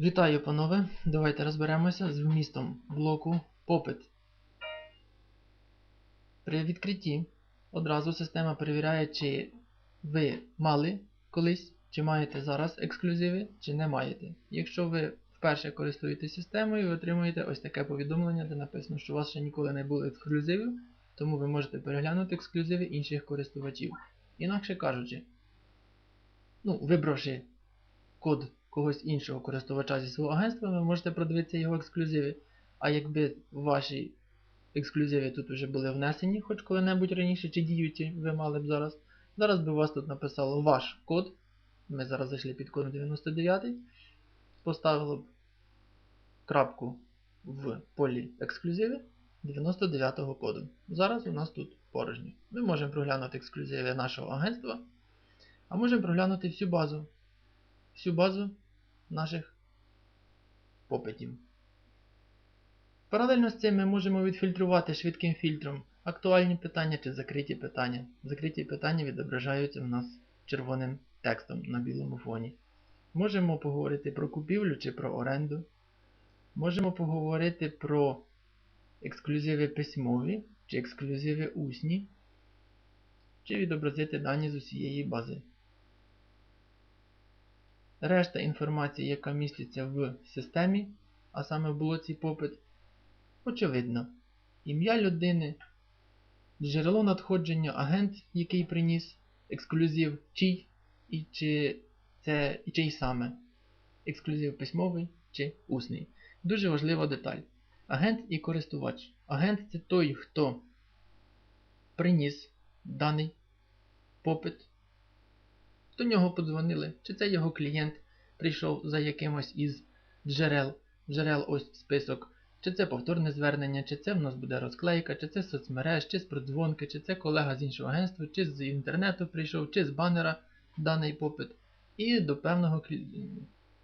Вітаю, панове! Давайте розберемося з вмістом блоку попит. При відкритті одразу система перевіряє, чи ви мали колись, чи маєте зараз ексклюзиви, чи не маєте. Якщо ви вперше користуєтесь системою, ви отримуєте ось таке повідомлення, де написано, що у вас ще ніколи не було ексклюзивів, тому ви можете переглянути ексклюзиви інших користувачів. Інакше кажучи, ну, вибравши код когось іншого користувача зі свого агентства, ви можете продивитися його ексклюзиви. А якби ваші ексклюзиви тут вже були внесені, хоч коли-небудь раніше, чи діючі ви мали б зараз, зараз би у вас тут написало ваш код. Ми зараз зайшли під кодом 99, поставили б крапку в полі ексклюзиви 99-го коду. Зараз у нас тут порожньо. Ми можемо проглянути ексклюзиви нашого агентства, а можемо проглянути всю базу всю базу наших попитів. Паралельно з цим ми можемо відфільтрувати швидким фільтром актуальні питання чи закриті питання. Закриті питання відображаються в нас червоним текстом на білому фоні. Можемо поговорити про купівлю чи про оренду. Можемо поговорити про ексклюзиви письмові чи ексклюзиви усні, чи відобразити дані з усієї бази. Решта інформації, яка міститься в системі, а саме в блоці попит, очевидно. Ім'я людини, джерело надходження, агент, який приніс, ексклюзив чий і чи це і чий саме. Ексклюзив письмовий чи усний. Дуже важлива деталь. Агент і користувач. Агент це той, хто приніс даний попит до нього подзвонили, чи це його клієнт прийшов за якимось із джерел, джерел ось список, чи це повторне звернення, чи це в нас буде розклейка, чи це соцмереж, чи з продзвонки, чи це колега з іншого агентства, чи з інтернету прийшов, чи з банера даний попит. І до певного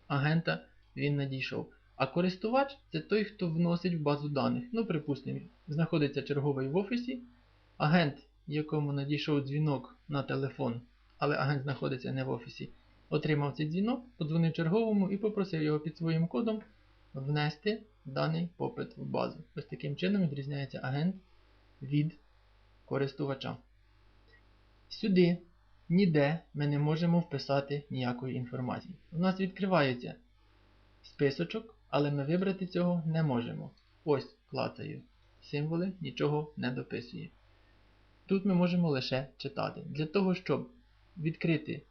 агента він надійшов. А користувач це той, хто вносить в базу даних. Ну, припустимо, знаходиться черговий в офісі, агент, якому надійшов дзвінок на телефон але агент знаходиться не в офісі. Отримав цей дзвінок, подзвонив черговому і попросив його під своїм кодом внести даний попит в базу. Ось таким чином відрізняється агент від користувача. Сюди ніде ми не можемо вписати ніякої інформації. У нас відкривається списочок, але ми вибрати цього не можемо. Ось клацаю. Символи нічого не дописує. Тут ми можемо лише читати. Для того, щоб відкрити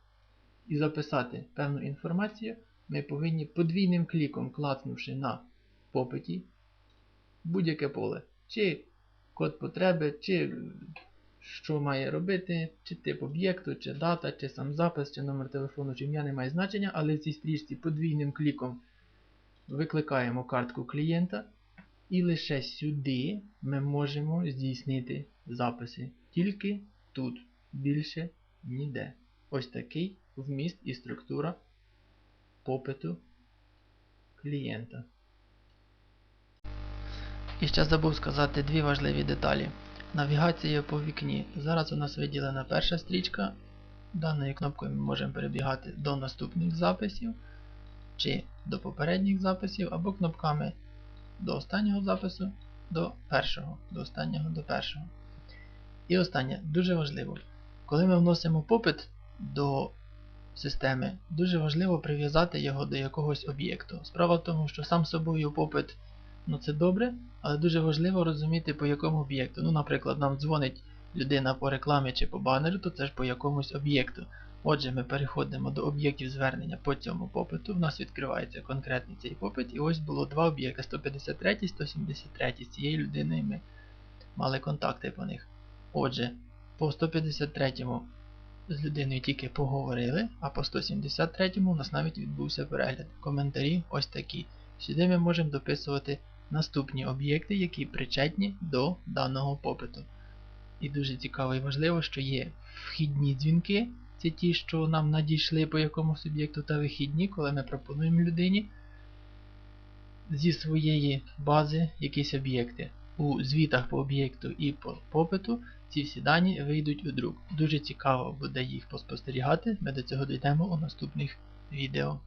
і записати певну інформацію, ми повинні подвійним кліком, клацнувши на попиті будь-яке поле. Чи код потреби, чи що має робити, чи тип об'єкту, чи дата, чи сам запис, чи номер телефону, чи ім'я не має значення, але в цій стрічці подвійним кліком викликаємо картку клієнта. І лише сюди ми можемо здійснити записи. Тільки тут. Більше ніде. Ось такий вміст і структура попиту клієнта. І ще забув сказати дві важливі деталі. Навігація по вікні. Зараз у нас виділена перша стрічка. Даною кнопкою ми можемо перебігати до наступних записів, чи до попередніх записів, або кнопками до останнього запису до першого, до останнього до першого. І останнє, дуже важливо. Коли ми вносимо попит до системи, дуже важливо прив'язати його до якогось об'єкту. Справа в тому, що сам собою попит ну це добре, але дуже важливо розуміти по якому об'єкту. Ну, Наприклад, нам дзвонить людина по рекламі чи по банеру, то це ж по якомусь об'єкту. Отже, ми переходимо до об'єктів звернення по цьому попиту. У нас відкривається конкретний цей попит. І ось було два об'єкти 153 і 173. З цією людиною ми мали контакти по них. Отже, по 153-му з людиною тільки поговорили, а по 173-му у нас навіть відбувся перегляд. Коментарі ось такі. Сюди ми можемо дописувати наступні об'єкти, які причетні до даного попиту. І дуже цікаво і важливо, що є вхідні дзвінки, це ті, що нам надійшли по якомусь об'єкту, та вихідні, коли ми пропонуємо людині зі своєї бази якісь об'єкти. У звітах по об'єкту і по попиту ці всі дані вийдуть у друк. Дуже цікаво буде їх поспостерігати, ми до цього дійдемо у наступних відео.